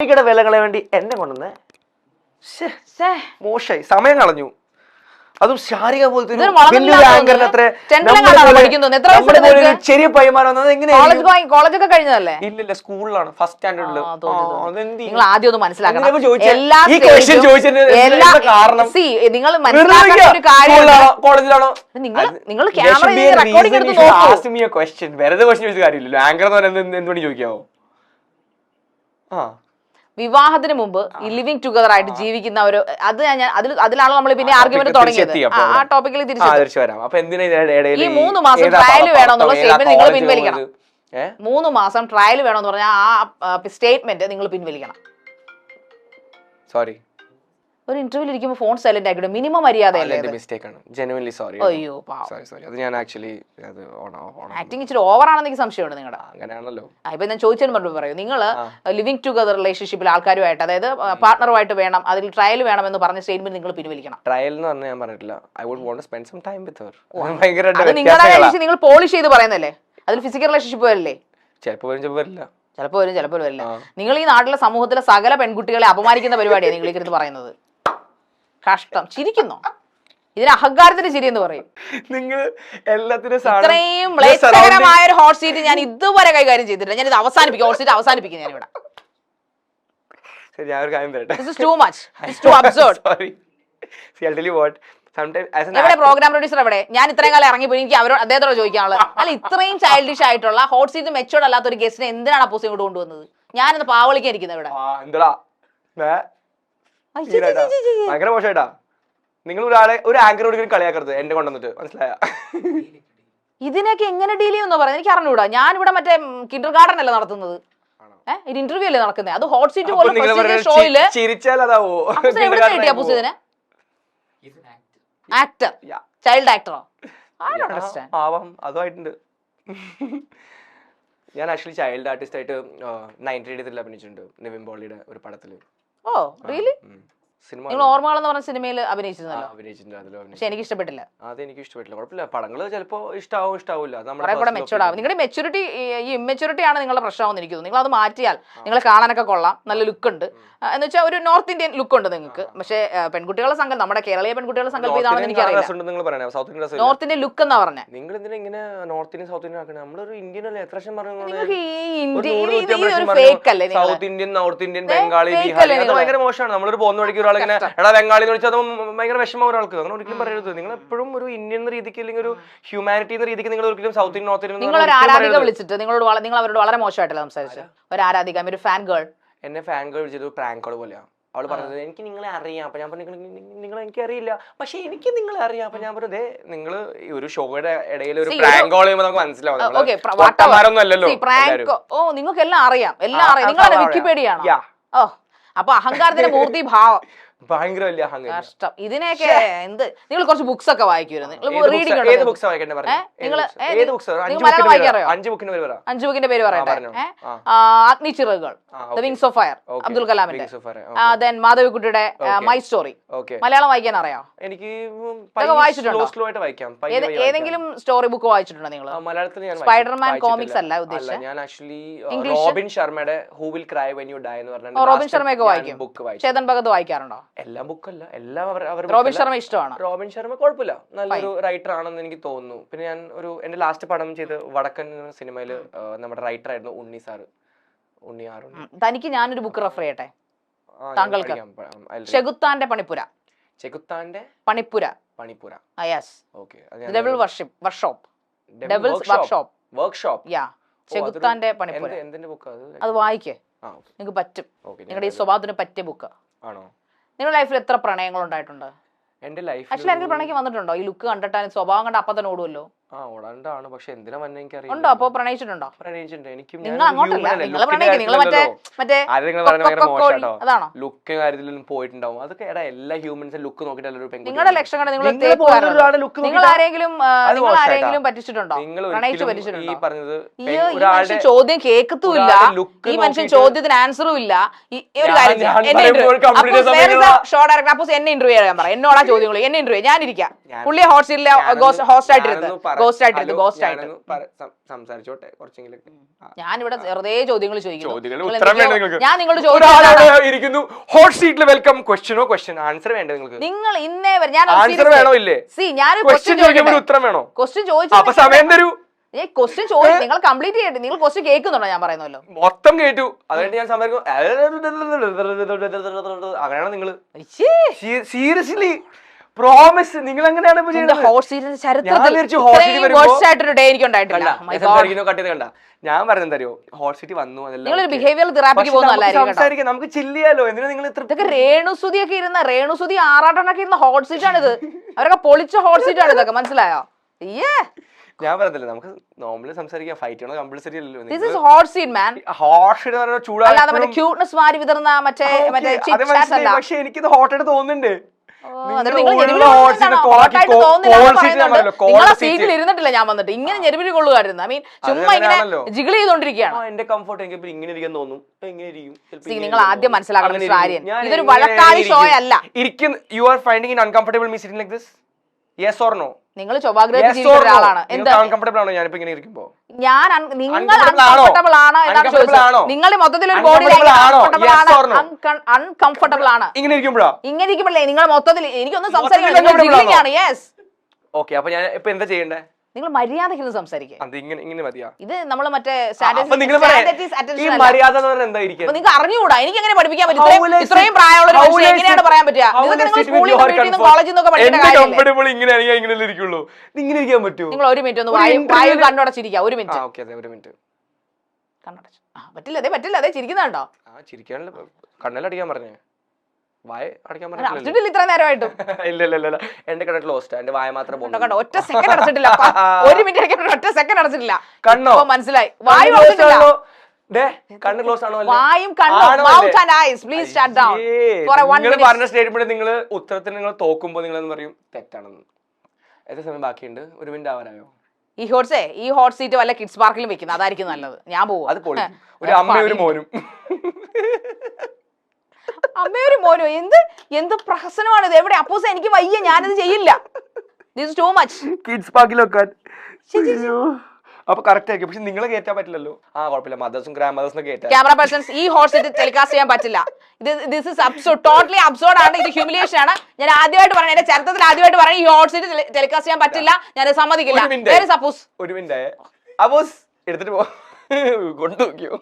യുടെ വിലകളെ വേണ്ടി എന്നെ കൊണ്ടുവന്നേ മോശായി. മോശമായി. സമയം കളഞ്ഞു. അതും ശാരിക പോലത്തെ? ചെറിയ കോളേജൊക്കെ കഴിഞ്ഞതല്ലേ? ഇല്ലില്ല സ്കൂളിലാണ്. ഫസ്റ്റ് സ്റ്റാൻഡേർഡിൽ. നിങ്ങൾ ആദ്യം ഒന്ന് മനസ്സിലാക്കണം. നിങ്ങൾ കോളേജിലാണോ? നിങ്ങൾ നിങ്ങൾ ക്യാമറ റെക്കോർഡിംഗ് എടുത്ത് നോക്കൂ. വെറുതെ ക്വസ്റ്റ്യൻ ചോദിച്ച കാര്യമില്ലല്ലോ. ആങ്കർ എന്ന് പറയുന്നത് എന്തുകൊണ്ട് ചോദിക്കാവോ? ആ. വിവാഹത്തിന് മുമ്പ് ഈ ലിവിങ് ടുഗദർ ആയിട്ട് ജീവിക്കുന്ന ഒരു അത് ഞാൻ അതിൽ അതിലാണോ നമ്മൾ പിന്നെ ആർഗ്യുമെന്റ് തുടങ്ങിയത്. ആ. ടോപ്പിക്കിൽ തിരിച്ചു വരാം. അപ്പൊ എന്തിനാ ഈ മൂന്ന് മാസം ട്രയൽ വേണമെന്നുള്ള ഏതാ നിങ്ങൾ പിൻവലിക്കണം. മൂന്ന് മാസം ട്രയൽ വേണമെന്ന് പറഞ്ഞാൽ ആ സ്റ്റേറ്റ്മെന്റ് നിങ്ങൾ പിൻവലിക്കണം. സോറി ഒരു ഇന്റർവ്യൂവിൽ ഇരിക്കുമ്പോൾ ഫോൺ സൈലന്റ് ആക്കിയിട്ട് മിനിമം മര്യാദ? മിസ്റ്റേക്ക് ആണ്. ജെനുവൻലി സോറി അയ്യോ സോറി സോറി അത് ഞാൻ ആക്ച്വലി അത് ആക്ടിങ് ഇച്ചിരി ഓവർ ആണെന്ന് എനിക്ക് സംശയമുണ്ട് നിങ്ങളുടെ അങ്ങനെയാണല്ലോ. ഇപ്പൊ ഞാൻ ചോദിച്ചതിന് മറുപടി പറയൂ. നിങ്ങൾ ലിവിങ് ടുഗദർ റിലേഷൻഷിപ്പിൽ ആൾക്കാരുമായിട്ട് അതായത് പാർട്ണറുമായിട്ട് വേണം അതിൽ ട്രയൽ വേണം എന്ന് പറഞ്ഞ സ്റ്റേറ്റ്മെന്റ് നിങ്ങൾ പിൻവലിക്കണം. ട്രയൽ എന്ന് പറഞ്ഞാൽ ഞാൻ പറഞ്ഞിട്ടില്ല. I would want spend some time with her ഭയങ്കരമായിട്ട് നിങ്ങളുടെ നിങ്ങൾ പോളിഷ് ചെയ്ത് പറയുന്നല്ലേ അതിൽ ഫിസിക്കൽ റിലേഷൻഷിപ്പ് വരില്ലേ ചിലപ്പോൾ വരും ചിലപ്പോൾ വരില്ല. ചിലപ്പോൾ വരും ചിലപ്പോൾ വരില്ല. നിങ്ങൾ ഈ നാട്ടിലെ സമൂഹത്തിലെ സകല പെൺകുട്ടികളെ അപമാനിക്കുന്ന പരിപാടിയാണ് നിങ്ങൾ ഇക്കരുത് പറയുന്നത്. കഷ്ടം. ചിരിക്കുന്നു? ഇതിന് അഹങ്കാരത്തിന്റെ ചിരി എന്ന് പറയും. നിങ്ങൾ എല്ലാത്തിനും ഇത്രയും മ്ലേച്ഛകരമായ ഒരു ഹോട്ട് സീറ്റ് ഞാൻ ഇതുവരെ കൈകാര്യം ചെയ്തിട്ടില്ല. ഞാൻ ഇത് അവസാനിപ്പിക്കും. ഹോട്ട് സീറ്റ് അവസാനിപ്പിക്കും ഞാൻ ഇവിടെ പ്രോഗ്രാം പ്രൊഡ്യൂസർ എവിടെ ഞാൻ ഇത്രയും കാലം ഇറങ്ങി പോയി എനിക്ക് അവരോട് അദ്ദേഹത്തോട് ചോദിക്കാനുള്ളത്. അല്ല ഇത്രയും ചൈൽഡിഷ് ആയിട്ടുള്ള ഹോട്ട് സീറ്റ് മെച്ചോർഡ് അല്ലാത്ത ഒരു ഗസ്റ്റിനെ എന്തിനാണ് അപ്പോസ് ഇങ്ങോട്ട് കൊണ്ടുവന്നത്? ഞാനിന്ന് പാവളിക്കാൻ ഇരിക്കുന്നത് ഇവിടെ. ചി. ഭയങ്കര മോശമായിട്ടാ നിങ്ങൾ ഒരാളെ ഒരു ആങ്കർ ഇങ്ങനെ കളിയാക്കരുത്. എന്റെ കൊണ്ടുവന്നിട്ട് മനസ്സിലായ? ഇതിനൊക്കെ എങ്ങനെ ഡീൽ ചെയ്യുമെന്ന് പറയുന്നത് എനിക്ക് അറിഞ്ഞുകൂടാ ഞാൻ ഇവിടെ മറ്റേ കിൻഡർ ഗാർഡൻ അല്ല നടത്തുന്നത്? ഏഹ് ഇന്റർവ്യൂ അല്ലേ നടക്കുന്നത് അത് ഹോട്ട് സീറ്റ് പോലെ ഷോയിൽ ചിരിച്ചാൽ അതാവോ എവിടെ കിട്ടിയ ഇതിനെ? ആക്ടർ. ചൈൽഡ് ആക്ടറോ ഐ ഡോണ്ട് അണ്ടർസ്റ്റാൻഡ് ആവാം അതുമായിട്ടുണ്ട്. ഞാൻ ആക്ച്വലി ചൈൽഡ് ആർട്ടിസ്റ്റ് ആയിട്ട് നയന്റി എയ്റ്റത്തിൽ അഭിനയിച്ചിട്ടുണ്ട്. നിവിൻ ബോളിയുടെ ഒരു പടത്തിൽ. ഓ റിയലി സിനിമ നിങ്ങൾ ഓർമ്മകൾ എന്ന് പറഞ്ഞ സിനിമയിൽ അഭിനയിച്ചിരുന്നല്ലോ. അഭിനയിച്ചിട്ടുണ്ട് അതിൽ പക്ഷെ എനിക്ക് ഇഷ്ടപ്പെട്ടില്ല. അത് എനിക്ക് ഇഷ്ടപ്പെട്ടില്ല. കുഴപ്പമില്ല. പടങ്ങൾ ചിലപ്പോ ഇഷ്ടാവും ഇഷ്ടാവില്ല. നമ്മുടെ മെച്ചൂർഡ് ആവും. നിങ്ങളുടെ മെച്ചൂരിറ്റി ഈ ഇമ്മെച്ചൂരിറ്റി ആണ് നിങ്ങളുടെ പ്രശ്നമാണെന്ന് എനിക്ക് തോന്നുന്നു. നിങ്ങൾ അത് മാറ്റിയാൽ നിങ്ങളെ കാണാനൊക്കെ കൊള്ളാം. നല്ല ലുക്ക് ഉണ്ട്. എന്ന് വെച്ചാൽ ഒരു നോർത്ത് ഇന്ത്യൻ ലുക്ക് ഉണ്ട് നിങ്ങൾക്ക്. പക്ഷേ പെൺകുട്ടികളുടെ പെൺകുട്ടികളെ സംഘം നമ്മുടെ കേരളീയ പെൺകുട്ടികളെ സങ്കല്പം ഇതാണെന്ന് നിങ്ങൾ ഇന്ത്യൻ നോർത്ത് ഇന്ത്യൻ ലുക്ക് എന്നാ പറഞ്ഞത് നിങ്ങൾ എന്തിനാ ഇങ്ങനെ നോർത്ത് ഇന്ത്യൻ സൗത്ത് ഇന്ത്യൻ ആക്കണേ? നമ്മളൊരു ഇന്ത്യൻ അല്ലേ? എത്ര നിങ്ങൾക്ക് ഈ ഇന്ത്യ ഒരു നിങ്ങൾ south Indian north Indian Bengali Bihar? ഭയങ്കര മോശമാണ്. നമ്മളൊരു പോകുന്ന വഴിക്ക് ഒരാൾ ഇങ്ങനെ എടാ ബംഗാളി എന്ന് വിളിച്ചാൽ ഭയങ്കര വിഷമം ഒരാൾക്ക് അങ്ങനെ ഒരിക്കലും പറയരുത്. നിങ്ങൾ എപ്പോഴും ഒരു ഇന്ത്യൻ എന്ന രീതിക്ക് അല്ലെങ്കിൽ ഒരു ഹ്യൂമാനിറ്റി എന്ന രീതിക്ക് നിങ്ങൾ ഒരിക്കലും സൗത്ത് ഇന്ത്യൻ നോർത്ത് ഇന്ത്യൻ നിങ്ങൾ ഒരു ആരാധിക വിളിച്ചിട്ട് നിങ്ങളോട് നിങ്ങൾ അവരോട് വളരെ മോശമായിട്ടല്ല സംസാരിച്ചു? ഒരു ആരാധിക ഒരു ഫാൻ ഗേൾ എന്നെ ഫാൻ ഗേൾ വിളിച്ചത് പ്രാങ്ക് കോൾ പോലെയാ. അവൾ പറഞ്ഞത് എനിക്ക് നിങ്ങളെ അറിയാം. അപ്പൊ ഞാൻ പറഞ്ഞു നിങ്ങൾ എനിക്ക് അറിയില്ല. പക്ഷെ എനിക്ക് നിങ്ങളെ അറിയാം. അപ്പൊ ഞാൻ പറഞ്ഞു നിങ്ങൾ ഒരു ഷോയുടെ ഇടയിൽ ഒരു പ്രാങ്ക് കോൾ ചെയ്യുമ്പോൾ നമുക്ക് മനസ്സിലാവും. അല്ലല്ലോ ഓ നിങ്ങൾക്ക് എല്ലാം അറിയാം. എല്ലാം അറിയാം നിങ്ങളെ വിക്കിപീഡിയ ആണോ? ഓ. അപ്പൊ അഹങ്കാരത്തിന്റെ മൂർത്തി ഭാവം ഭയങ്കര വലിയ കഷ്ടം. ഇതിനെയൊക്കെ എന്ത്? നിങ്ങൾ കുറച്ച് ബുക്സ് ഒക്കെ വായിക്കുമായിരുന്നു പറഞ്ഞു അഞ്ച് ബുക്കിന്റെ പേര് പറയട്ടെ. പറഞ്ഞോ. അഗ്നിച്ചിറകുകൾ the. Wings of fire. Abdul കലാമിന്റെ. ദെൻ മാധവിക്കുട്ടിയുടെ മൈ സ്റ്റോറി മലയാളം വായിക്കാൻ അറിയാം? എനിക്ക് വായിച്ചിട്ടുണ്ടോ? ഏതെങ്കിലും സ്റ്റോറി ബുക്ക് വായിച്ചിട്ടുണ്ടോ നിങ്ങൾ മലയാളത്തിൽ Spider-Man വായിച്ചിട്ടില്ല. അല്ല ഉദ്ദേശിച്ചത്? ഞാൻ ആക്ച്വലി റോബിൻ ശർമ്മയുടെ who will cry when you die എന്ന് ഓ, റോബിൻ ശർമ്മയൊക്കെ വായിക്കും. ബുക്ക് വായിക്കും ചേതൻ ഭഗത് വായിക്കാറുണ്ടോ? എല്ലാ ബുക്കല്ല. എല്ലാം അവർ അവർ റോബിൻ ശർമ്മ ഇഷ്ടമാണ്? റോബിൻ ശർമ്മ കുഴപ്പമില്ല. നല്ലൊരു റൈറ്റർ ആണെന്ന് എനിക്ക് തോന്നുന്നു. പിന്നെ ഞാൻ ഒരു എന്റെ ലാസ്റ്റ് പടം ചെയ്ത് വടക്കൻ സിനിമയിൽ നമ്മുടെ റൈറ്റർ ആയിരുന്നു ഉണ്ണി സാറ്. ഉണ്ണി ആറ് ഉണ്ണി ഉം. തനിക്ക് ഞാനൊരു ബുക്ക് റെഫർ ചെയ്യട്ടെ? താങ്കൾക്ക്? ചെകുത്താന്റെ പണിപ്പുര. ചെകുത്താന്റെ പണിപ്പുര. പണിപ്പുര. Yes okay. Devil worship workshop devil's workshop workshop yeah ചെകുത്താന്റെ പണിപ്പുര. എന്തിന്റെ ബുക്ക് അത്? അത് വായിക്കേ. നിങ്ങൾക്ക് പറ്റും. നിങ്ങളുടെ ഈ സ്വഭാവത്തിന് പറ്റിയ ബുക്ക് ആണോ? നിങ്ങളുടെ ലൈഫിൽ എത്ര പ്രണയങ്ങൾ ഉണ്ടായിട്ടുണ്ട് എന്റെ ലൈഫ് ആക്ച്വലി എനിക്ക് പ്രണയം വന്നിട്ടുണ്ടോ? ഈ ലുക്ക് കണ്ടിട്ടാലും സ്വഭാവം കണ്ട അപ്പൊ തന്നെ ഓടുമല്ലോ ആ പക്ഷെ എന്തിനാ വന്നെ എനിക്ക് ഉണ്ടോ? അപ്പൊ പ്രണയിച്ചിട്ടുണ്ടോ? പ്രണയിച്ചിട്ടുണ്ട്. എനിക്കും നിങ്ങൾ അങ്ങോട്ടല്ല. നിങ്ങൾ പ്രണയിക്കും നിങ്ങൾ മറ്റേ മറ്റേ അതാണോ? ലുക്ക് കാര്യത്തിലൊന്നും പോയിട്ടുണ്ടാവും. അതൊക്കെ എടാ എല്ലാ ഹ്യൂമൻസും ലുക്ക് ഒരു നിങ്ങളുടെ കണ്ട് നിങ്ങൾ ആരെങ്കിലും നിങ്ങൾ ആരെങ്കിലും പറ്റിച്ചിട്ടുണ്ടോ? പ്രണയിച്ച് ഈ പറഞ്ഞത് ഒരാളുടെ ചോദ്യം കേൾക്കത്തുമില്ല ഈ മനുഷ്യൻ ചോദ്യത്തിന് ആൻസറും ഇല്ല. ഒരു കാര്യം എന്നെ ഇന്റർവ്യൂ ചെയ്യാൻ പറ എന്നോടാ ചോദ്യങ്ങൾ എന്നെ ഇന്റർവ്യൂ ഞാനിരിക്കാം. പുള്ളിയെ ഞാനൊന്ന് ഹോസ്റ്റ് ആയിട്ടിരുന്നത് ആയിട്ടിരുന്നു, ഹലോ, ആയിട്ട്. സംസാരിച്ചോട്ടെ കുറച്ചെങ്കിലും. ഞാനിവിടെ വെറുതെ ചോദ്യങ്ങൾ ചോദിക്കുന്നു. നിങ്ങൾ ഞാൻ നിങ്ങളോട് ഹോട്ട് സീറ്റിൽ വെൽക്കം ക്വസ്റ്റ്യനോ ക്വസ്റ്റ്യൻ ആൻസർ വേണ്ട നിങ്ങൾക്ക്? നിങ്ങൾ ഇന്നേ വരെ ഞാൻ ആൻസർ വേണോ ഇല്ലേ? സി ഞാൻ ക്വസ്റ്റ്യൻ ചോദിക്കുമ്പോൾ ഉത്തരം വേണോ? ക്വസ്റ്റ്യൻ അപ്പൊ സമയം തരൂ. ക്വസ്റ്റ്യൻ ചോദിച്ചു നിങ്ങൾ കംപ്ലീറ്റ് ചെയ്യട്ടെ. നിങ്ങൾ ക്വസ്റ്റ്യൻ കേൾക്കുന്നുണ്ടോ ഞാൻ പറയുന്നല്ലോ മൊത്തം കേട്ടു. അതുകൊണ്ട് ഞാൻ സംസാരിക്കും. അങ്ങനെയാണോ നിങ്ങൾ. സീരിയസ്ലി പ്രോമിസ് നിങ്ങൾ എങ്ങനെയാണ് ഞാൻ പറഞ്ഞു എനിക്ക് തരുമോ ഹോട്ട് സിറ്റി വന്നു നിങ്ങളൊരു ബിഹേവിയർ തെറാപ്പിക്ക് സംസാരിക്കാം നമുക്ക് ചില്ലിയാലോ എന്തിനാ നിങ്ങൾ ഇത്ര രേണുസുതി ഒക്കെ ഇരുന്ന രേണുസുതി ആറാട്ടനൊക്കെ ഇരുന്ന ഹോട്ട് സീറ്റ് ആണിത്. അവരൊക്കെ പൊളിച്ച ഹോട്ട് സീറ്റ് ആണ് ഇതൊക്കെ മനസ്സിലായോ? ഏ ഞാൻ പറഞ്ഞില്ല നമുക്ക് നോർമലി സംസാരിക്കാം. ഫൈറ്റ് ചെയ്യണോ കമ്പൾസറി അല്ലല്ലോ. This is hot seat man hot sheet പറഞ്ഞ അല്ലാതെ മറ്റേ ക്യൂട്ട്നെസ് വാരി വിതർന്ന മറ്റേ മറ്റേ പക്ഷെ എനിക്കിത് ഹോട്ട് ആയിട്ട് തോന്നുന്നുണ്ട്. സീറ്റിൽ ഇരുന്നിട്ടില്ല ഞാൻ വന്നിട്ട്. ഇങ്ങനെ ഞെരുവിലി കൊള്ളുകയായിരുന്നു ഐ മീൻ ചുമ്മാ ഇങ്ങനെ. ജിഗിൾ ചെയ്തോണ്ടിരിക്കുകയാണ് ആ, എന്റെ കംഫർട്ട് എനിക്ക് ഇങ്ങനെ ഇരിക്കാൻ തോന്നും. ഇരിക്കും. നിങ്ങൾ ആദ്യം. മനസ്സിലാക്കണം, ഇരിക്കും. ഇതൊരു വഴക്കാളി ഷോ അല്ല. ഇരിക്കുന്ന you are finding in uncomfortable me sitting like this yes or no നിങ്ങൾ ചൊവ്വാഗ്രഹത്തിൽ ജീവിക്കുന്ന ഒരാളാണ്. എന്താ? അൺകംഫർട്ടബിൾ ആണോ ഞാനിപ്പോ ഇങ്ങനെ ഇരിക്കുമ്പോ? ഞാൻ നിങ്ങൾ? അൺകംഫർട്ടബിൾ ആണോ? എന്നാണ് ചോദിച്ചത്. നിങ്ങൾ മൊത്തത്തിൽ ഒരു ബോഡി ആണോ? അൺകംഫർട്ടബിൾ ആണ്. ഇങ്ങനെ ഇരിക്കുമ്പോഴാ? ഇങ്ങനെ ഇരിക്കുമ്പോഴേ നിങ്ങൾ മൊത്തത്തിൽ എനിക്കൊന്നും സംസാരിക്കാൻ യെസ് ഓക്കെ അപ്പൊ ഞാൻ ഇപ്പൊ എന്താ ചെയ്യണ്ടേ? നിങ്ങൾ മര്യാദയ്ക്ക് സംസാരിക്കുക അത് ഇങ്ങനെ ഇങ്ങനെ മതിയാ. ഇത് നമ്മൾ മറ്റേ മര്യാദ നിങ്ങൾക്ക് അറിഞ്ഞുകൂടാ? എനിക്ക് എങ്ങനെ പഠിപ്പിക്കാൻ പറ്റും? ഇത്രയും- പ്രായമുള്ള ഒരു എങ്ങനെയാണ് പറയാൻ പറ്റുക? കോളേജിൽ നിന്നൊക്കെ പഠിക്കുന്ന ഇങ്ങനെ ഇരിക്കുള്ളൂ. ഇങ്ങനെ ഇരിക്കാൻ പറ്റുമോ നിങ്ങൾ ഒരു മിനിറ്റ് ഒന്ന് വായു ഒരു മിനിറ്റ് ഓക്കെ അതെ ഒരു മിനിറ്റ് കണ്ണടച്ചു. പറ്റില്ല അതെ പറ്റില്ല അതെ ചിരിക്കുന്നുണ്ടോ? ആ ചിരിക്കാനുള്ള കണ്ണലടിക്കാൻ പറഞ്ഞേ. വായ അടയ്ക്കാൻ പറഞ്ഞിട്ടില്ലല്ലോ. ഇത്ര നേരമായിട്ടും. ഇല്ല ഇല്ല ഇല്ല എന്റെ എന്റെ വായ മാത്രം ഒറ്റ സെക്കൻഡ് അടച്ചിട്ടില്ല. ഒരു മിനിറ്റ് ഒറ്റ സെക്കൻഡ് അടച്ചിട്ടില്ല. കണ്ണോ? ഇപ്പൊ മനസ്സിലായി. വായു കണ്ണ് ക്ലോസ് ആണോ? വായും പ്ലീസ് ഷട്ട് ഡൗൺ നിങ്ങൾ പറഞ്ഞ സ്റ്റേറ്റ്മെന്റ് നിങ്ങൾ ഉത്തരത്തിന് നിങ്ങൾ തോക്കുമ്പോ നിങ്ങൾ എന്ന് പറയും? തെറ്റാണെന്ന്. എത്ര സമയം ബാക്കിയുണ്ട്? ഒരു മിനിറ്റ് ആവാനായോ? ഈ ഹോട്ട്സേ ഈ ഹോട്ട് സീറ്റ് വല്ല കിഡ്സ് പാർക്കിലും വെക്കുന്നത് അതായിരിക്കും നല്ലത്. ഞാൻ പോകും അത് ഒരു അമ്മയും ഒരു മോനും. മോനോ എന്ത് എന്ത് പ്രഹസനമാണ് ഇത് എവിടെ? അപ്പോസ് എനിക്ക് വയ്യ ഞാനിത് ചെയ്യില്ല. ദിസ് ടു മച്ച് കിഡ്സ് പാർക്കിൽ വെക്കാൻ അപ്പൊ കറക്റ്റ് ആയിരിക്കും. പക്ഷെ നിങ്ങളെ കയറ്റാൻ പറ്റില്ലല്ലോ. ആ കുഴപ്പമില്ല. മദേഴ്സും ഗ്രാൻഡ് മദേഴ്സും കയറ്റാം ക്യാമറ പേഴ്സൺസ് ഈ ഹോട്ട് സീറ്റ് ടെലികാസ്റ്റ് ചെയ്യാൻ പറ്റില്ല. ഇത് this is absurd totally absurd ആണ്. ഇത് ഹ്യൂമിലിയേഷൻ ആണ്. ഞാൻ ആദ്യമായിട്ട് പറയുന്നത് എന്റെ ചരിത്രത്തിൽ ആദ്യമായിട്ട് പറയുന്നത് ഈ ഹോട്ട് സീറ്റ് ടെലികാസ്റ്റ് ചെയ്യാൻ പറ്റില്ല. ഞാൻ സമ്മതിക്കില്ല. ഒരു സപ്പോസ് ഒരു മിനിറ്റ്. അബോസ് എടുത്തിട്ട് പോ. കൊണ്ടുനോക്കിയോ?